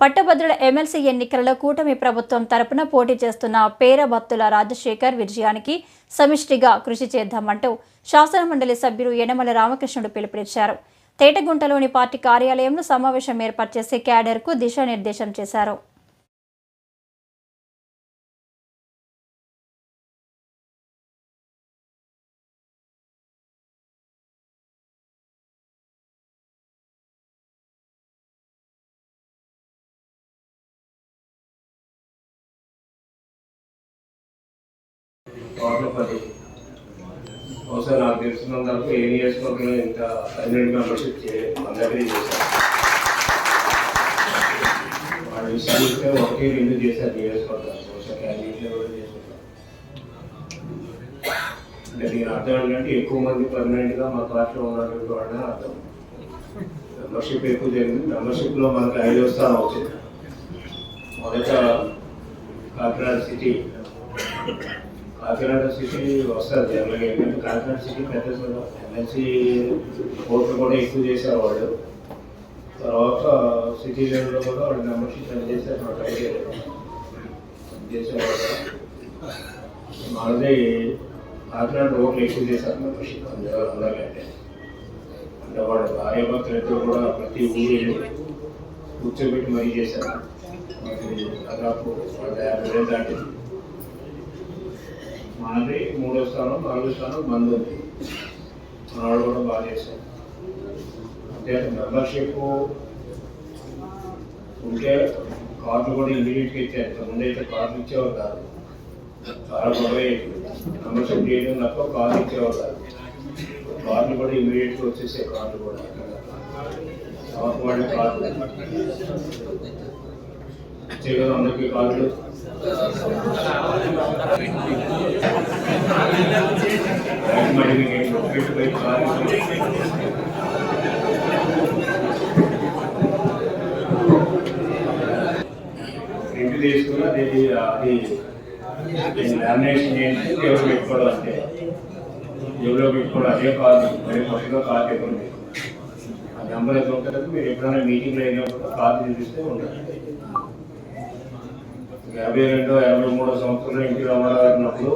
పట్టభద్రుల ఎమ్మెల్సీ ఎన్నికలలో కూటమి ప్రభుత్వం తరపున పోటీ చేస్తున్న పేరభత్తుల రాజశేఖర్ విజయానికి సమిష్టిగా కృషి చేద్దామంటూ శాసనమండలి సభ్యులు యనమల రామకృష్ణుడు పిలుపునిచ్చారు. తేటగుంటలోని పార్టీ కార్యాలయంలో సమావేశం ఏర్పాటు చేసి క్యాడర్కు దిశానిర్దేశం చేశారు. వాటిలో పది బహుశా నాకు తెలిసినంత వరకు ఏ నియోజకవర్గంలో ఇంత పన్నెండు మెంబర్షిప్ అందరికీ చేశారు. వాళ్ళ విషయాలు ఒకటి రెండు చేశారు నియోజకవర్గాలు బహుశా క్యాండిడేట్లు కూడా చేశారు. అంటే దీని అర్థం ఏంటంటే ఎక్కువ మంది పర్మనెంట్గా మా పార్టీలో ఉన్నటువంటి వాళ్ళని అర్థం. మెంబర్షిప్ ఎక్కువ జరిగింది. మెంబర్షిప్లో మనకి ఐదో స్థానం వచ్చింది. మొదట కాకినాడ సిటీ. కాకినాడ సిటీ వస్తుంది అలాగే ఏంటంటే కాకినాడ సిటీ పెద్ద ఎమ్మెల్సీ ఓట్లు కూడా ఎక్కువ చేశారు వాళ్ళు. తర్వాత సిటీ లెవెల్లో కూడా వాళ్ళు మెంబర్షిప్ అని చేశారు. మా ట్రై లేదు చేసేవాళ్ళు మనది కాకినాడ ఓట్లు ఎక్కువ చేశారు. మెంబర్షిప్ అందరూ అందరికంటే. అంటే వాళ్ళ భార్య భర్తలతో కూడా ప్రతి ఊరిని కూర్చోబెట్టి మరీ చేశారు. దాదాపు వాళ్ళ యాభై వేలు దాటింది. మాది మూడో స్థానం నాలుగో స్థానం మంది ఉంది మనవాడు కూడా బాగా చేశారు. అంటే మెంబర్షిప్ ఉంటే కార్డు కూడా ఇమీడియట్గా ఇచ్చారు ముందు అయితే కార్డు ఇచ్చేవారు కాదు. చాలా గొడవ మెంబర్షిప్ చేయడం తప్ప కార్డు ఇచ్చేవారు కాదు. కార్డు కూడా ఇమీడియట్గా వచ్చేసే కార్డు కూడా వాళ్ళ కార్డు ఇచ్చే అందరికీ కార్డు మరి మీకు తీసుకుని అది అది లామినేషన్ చేసి ఎవరు పెట్టుకోవడం అంటే? ఎవరో పెట్టుకోవడం అదే కాదు మరి కొత్తగా కార్డు ఇవ్వండి ఆ నెంబర్ ఎంత ఉంటుంది? మీరు ఎప్పుడైనా మీటింగ్లో అయినప్పుడు చూపిస్తే ఉంటుంది. యాభై రెండో యాభై మూడో సంవత్సరంలో ఇంటి రామారావు గారు